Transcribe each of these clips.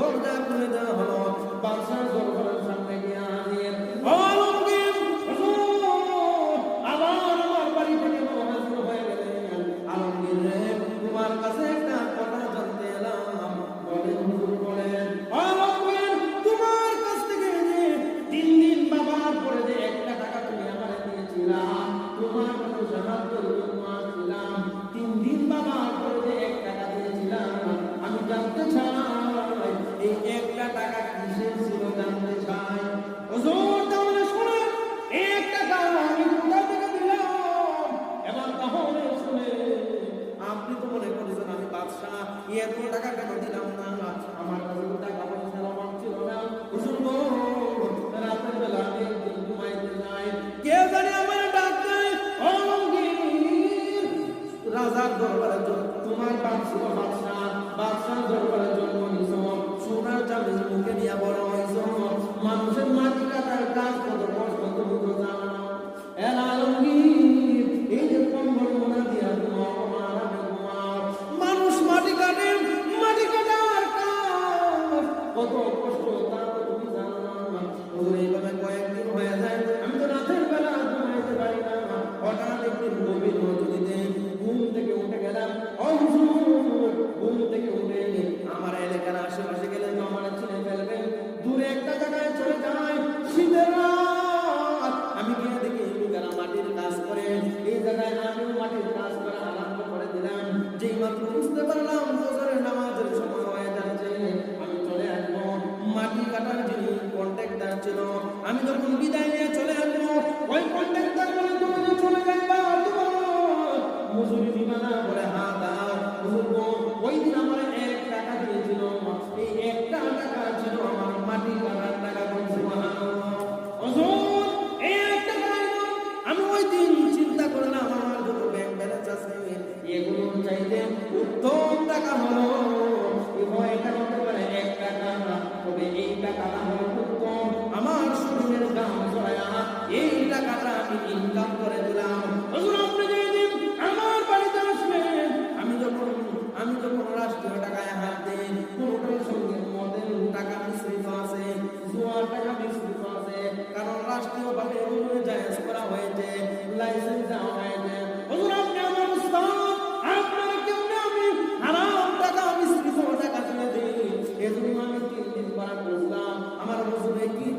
দরজা খুলে দেওয়া হলো। বাদশাহ দরবারের সামনে গিয়ে হাজির এত টাকা কেন দিলাম না। আমার তো টাকা পয়সার অভাব ছিল না। হুজুর গো, বেলা ঘুমাইতে যাই কে জানে আমার ডাক দেয় অলঙ্গীর রাজার দরবারে তোমার বাদশাহ বাদশাহ বাদশাহ দরবারে জন্ম নিছ সোনার চাবি মুখে নিয়ে বড় হয়েছ। মানুষের মাটি কাটার আশেপাশে গেলে আমার চিনে ফেলবেন দূরে একটা জায়গায় চলে যায় শীতের আমি গিয়ে দেখি লোকেরা মাটির কাজ করে। এই জায়গায় আমিও মাটির কাজ করা আরম্ভ করে দিলাম। যেই মাত্র বুঝতে পারলাম ফজরের নামাজের সময় হয়ে যাচ্ছে, আমি চলে আসব। মাটি কাটার যিনি কন্ট্রাক্টর ছিল, আমি যখন বিদায় চাইতে উত্তম টাকা হলো। এবার এটা হতে পারে এক টাকা তবে এই টাকাটা হলো উত্তম আমার শরীরের দাম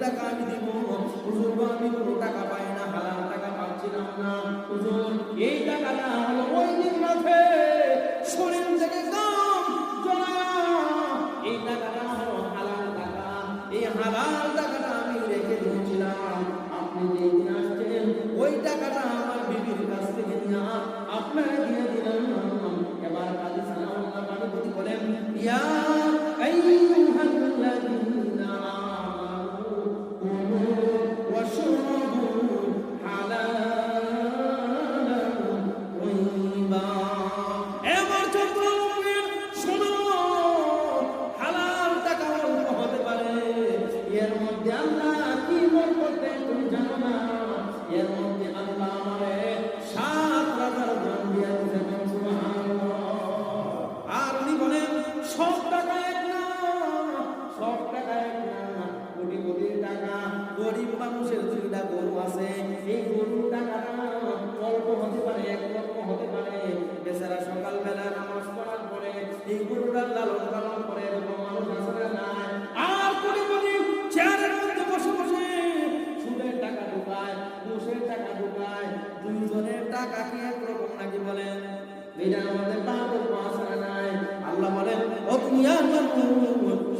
টাকা আমি দেব। হুজুর, আমি কোনো টাকা পাই না, হালাল টাকা পাচ্ছিলাম না। হুজুর, এই টাকাটা হলো ওই দিন রাতে শরীর থেকে দাম জড়ায়া এই টাকাটা হলো হালাল টাকা। এই হালাল এর মধ্যে আল্লাহ আমারে সাত রাজার দান বলেন, সব টাকা সব টাকা না। কোটি কোটি টাকা, গরিব মানুষের দুইটা গরু আছে। এই গরুর টাকাটা অল্প হতে পারে, এক হতে পারে। বেচারা সকালবেলা নামাজ পড়ার পরে এই গরুটার লালন পালন করে এরকম বলেন ও দুনিয়া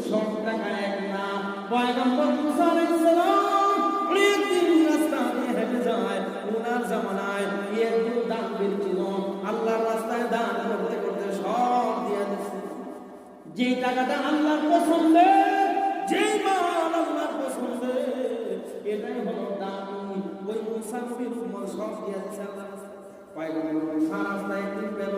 সব টাকা এক না। পয়গম্বর মুসা আলাইহিস সালাম অনেকদিন রাস্তা দিয়ে হেঁটে যায় ওনার জামানায় একদিন দান বেরিয়েছিল আল্লাহর রাস্তায় দান করতে করতে সব দিয়ে দিচ্ছে যে টাকাটা আল্লাহর পছন্দে, যেই মাল আল্লাহর পছন্দে, এটাই হলো দামি ওই মুসা নবীর সব দিয়ে দিচ্ছে আল্লাহর রাস্তায়। পয়গম্বর মুসা রাস্তায় একদিন পেল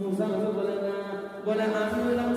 মুসা বলে না বলে আমি হলাম